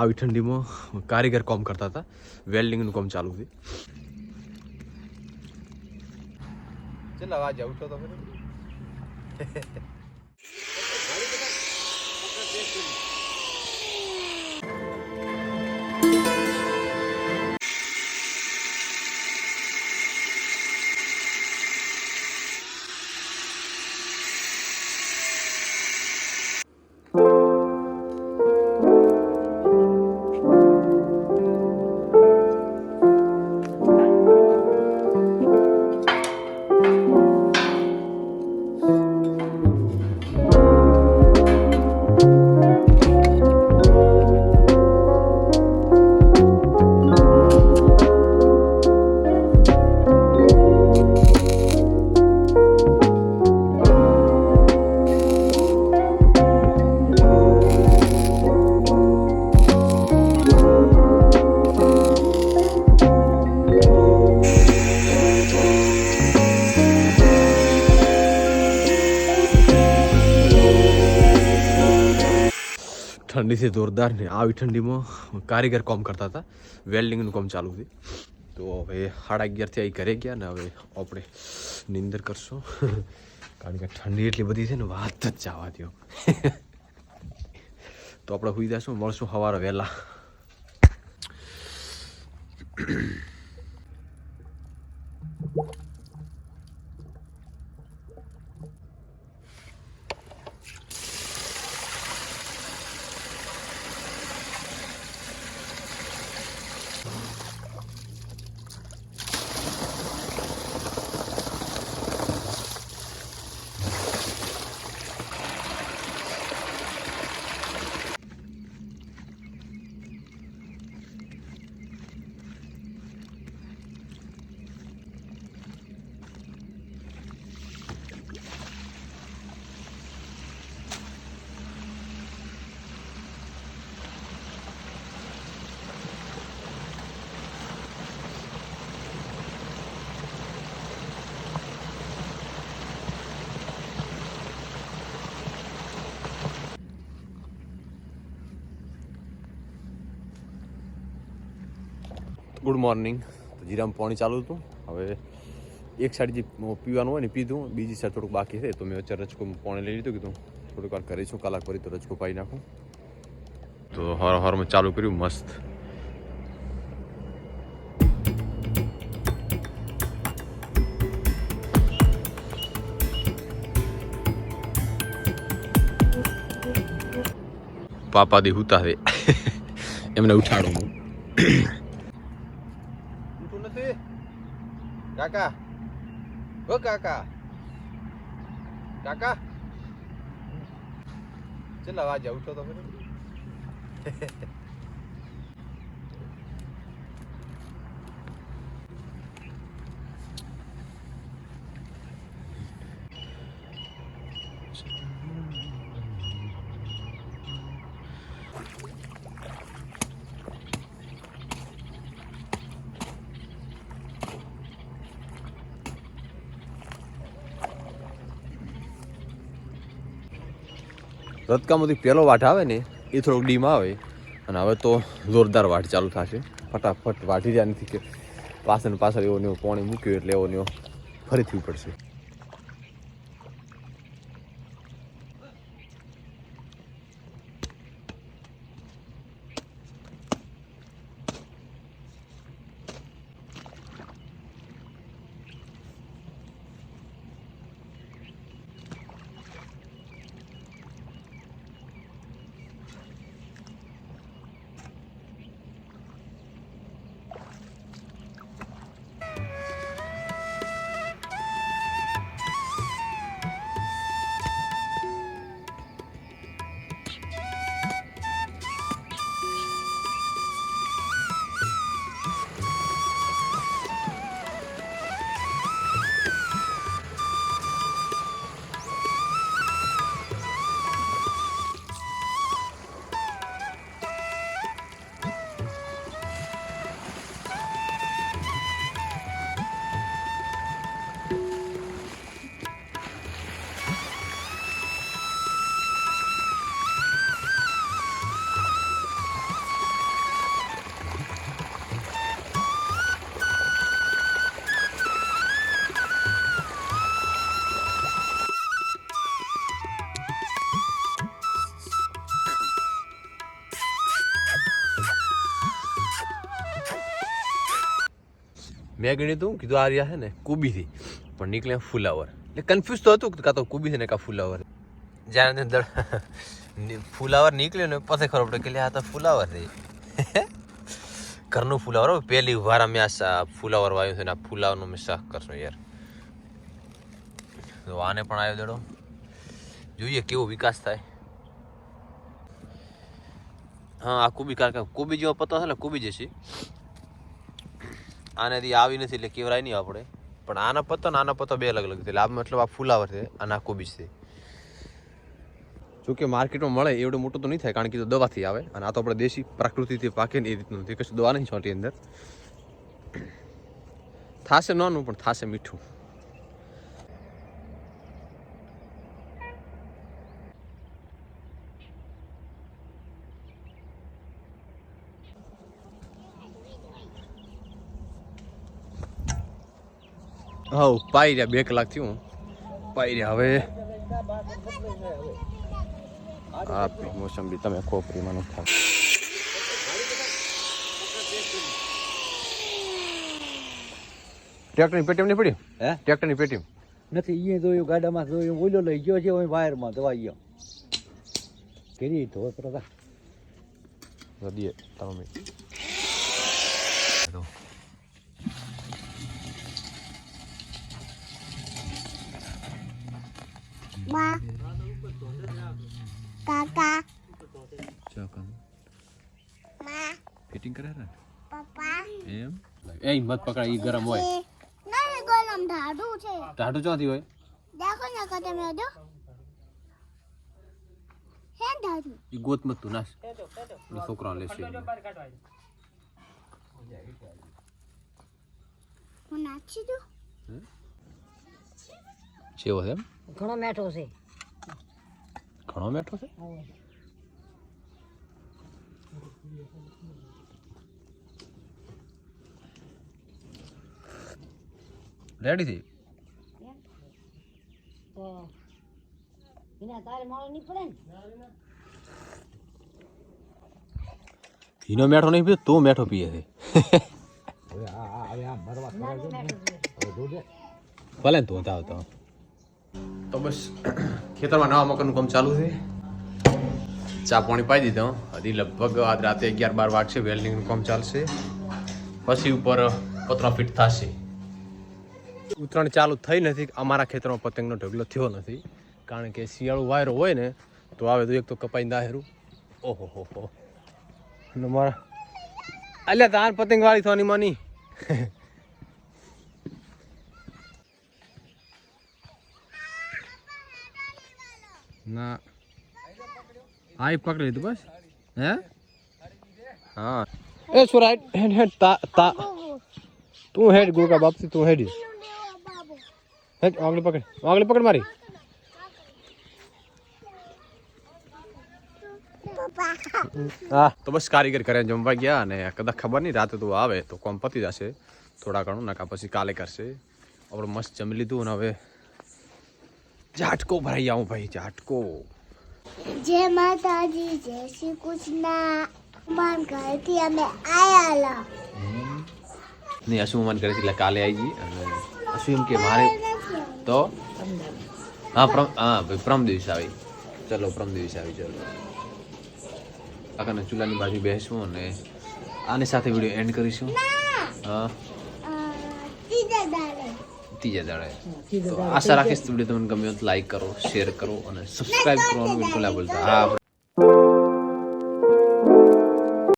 આવી ઠંડીમાં કારીગર કામ કરતા હતા. વેલ્ડિંગનું કામ ચાલુ હતું ચલો આજે ઉઠો તો ઠંડી છે જોરદાર ને આવી ઠંડીમાં કારીગર કામ કરતા હતા. વેલ્ડિંગનું કામ ચાલુ હતું તો હવે સાડા અગિયારથી અહીં ઘરે ગયા ને હવે આપણે નિંદર કરશું. કારણ કે ઠંડી એટલી બધી છે ને, વાત જ જવા દો તો આપણે સુઈ જશું, મળશું સવારે વહેલા. ગુડ મોર્નિંગ તો જીરામાં પાણી ચાલુ હતું. હવે એક સાઈડ જે પીવાનું હોય ને પીધું. બીજી સાઈડ થોડુંક બાકી છે. તો મેં વચ્ચે રચકો પાણી લઈ લીધું. કીધું, થોડીક વાર કરીશું કલાક પછી તો રચકો પાઈ નાખું. તો હર હરમાં ચાલુ કર્યું. મસ્ત. પાપા દી હુતા હે એમને ઉઠાડું હું ઉઠું નથી કાકા. ઓ કાકા. કાકા. ચલા વાજે ઉઠો તો ખરી રતકામાંથી પહેલો વાટ આવે ને, એ થોડોક ડીમ આવે. અને હવે તો જોરદાર વાટ ચાલુ થશે. ફટાફટ વાટી જાય નથી કે પાછળ પાછળ એવો ને એવો પાણી મૂક્યું એટલે એવો ને ફરીથી પડશે મેં ગણી તું કીધું આ રહ્યા છે ને, કુબીથી. પણ નીકળે ફુલાવર. એટલે કન્ફ્યુઝ તો હતું કે તો કુબી છે ને કાં ફુલાવર. જ્યારે અંદર ફુલાવર નીકળ્યો ને, પછી ખબર પડે કે આ તો ફુલાવર છે. ઘરનું ફુલાવર. પહેલી વાર અમે આ ફુલાવર વાયું છે ને, આ ફુલાવરનું મેં શાક કરશું યાર. તો આને પણ આવ્યો દેડો. જોઈએ કેવો વિકાસ થાય. હા, આ કુબી, કારણ કે કુબી જેવો પતો છે ને, કુબી જશે આનેથી આવી નથી એટલે કેવરાય નહીં આપણે. પણ આના પત્તો ને આના પત્તો બે અલગ અલગ છે. એટલે આ મતલબ આ ફુલાવર છે અને આ કોબીજ છે. જોકે માર્કેટમાં મળે એવડું મોટું તો નહીં થાય, કારણ કે તો દવાથી આવે. અને આ તો આપણે દેશી પ્રાકૃતિથી પાકે ને એ રીતનું. નથી કશું દવા નહીં છોટી અંદર. થાશે નોનું, પણ થાશે મીઠું. હવ પાઈ રહ્યા બે કલાક થયું પાઈ રહ્યા હવે આ મોસંબી તમે કોપરીમાં નથી થાવ. ટ્રેક્ટરની પેટીમ નહીં પડી? હે? ટ્રેક્ટરની પેટીમ. નથી અહીંયા જોયું ગાડામાં જોયું ઓલો લઈ ગયો છે વાયરમાં દવા ગયો કેરી ધોર પ્રદા દીએ તમે. Ma. ફિટિંગ કરે ને એમ એ મત પકડા ઈ ગરમ હોય ના ના ગરમ છે ચોથી હોય દેખો ને કે તમે જો હે ધાડું ઈ ગોત મત તું નાશ છોકરા લેશે હું નાચી દઉં જેવો છે એમ ઘણો મેઠો છે. ઘણો મેઠો છે? રેડી થઈ તો એના તારે માળો નહીં પડે ને? હીનો મેઠો નહીં પીતો તું મેઠો પીએ છે. ભલે ને તું તાવ તો બસ, ખેતરમાં નવા મકાનનું કામ ચાલુ છે. ચા પાણી પાઈ દીધો હજી લગભગ આજ રાતે અગિયાર બાર વાગશે, વેલ્ડિંગનું કામ ચાલશે. પછી ઉપર પતરા ફિટ થશે. ઉત્તરાયણ ચાલુ થઈ નથી, અમારા ખેતરમાં પતંગનો ઢગલો થયો નથી. કારણ કે શિયાળું વાયરો હોય ને, તો આવે તો એક તો કપાઈ દાહેરું. ઓહો, હો હો. મારા અલ્યા, તાર પતંગ વાળી થવાની માની. ના. આઈ પકડી લીધું બસ? હે? હા. એ સુરાઈ હેડ હેડ તા તા. તું હેડ ગોકા બાપસી તું હેડ. હેડ આગળ પકડ. આગળ પકડ મારી. હા. તો બસ કારીગર કરે જમવા ગયા અને કદાચ ખબર નહીં, રાતે તું આવે તો કોમ પતી જશે. થોડા ઘણું નાખા પછી કાલે કરશે. આપણે મસ્ત જમી લીધું અને હવે ઝાટકો ભરાઈ આવું ભાઈ ઝાટકો. જય માતાજી જય શ્રી કૃષ્ણ. માન ઘરથી અમે આયા નહીં અશુ મન કરે એટલે કાલે આવી અને અશુ એમ કે મારે તો? હા પ્રમ હા ભાઈ પ્રમ દિવસે આવી. ચલો પ્રમ દિવસે આવી ચલો. કાકાના ચૂલાની બાજુ બેસવું અને આની સાથે વીડિયો એન્ડ કરીશું. હા. ત્રીજા દાડે તો આશા રાખીશ વીડિયો તમને ગમ્યો તો લાઈક કરો શેર કરો અને સબસ્ક્રાઈબ કરવાનું બિલકુલ ના ભૂલતા. હા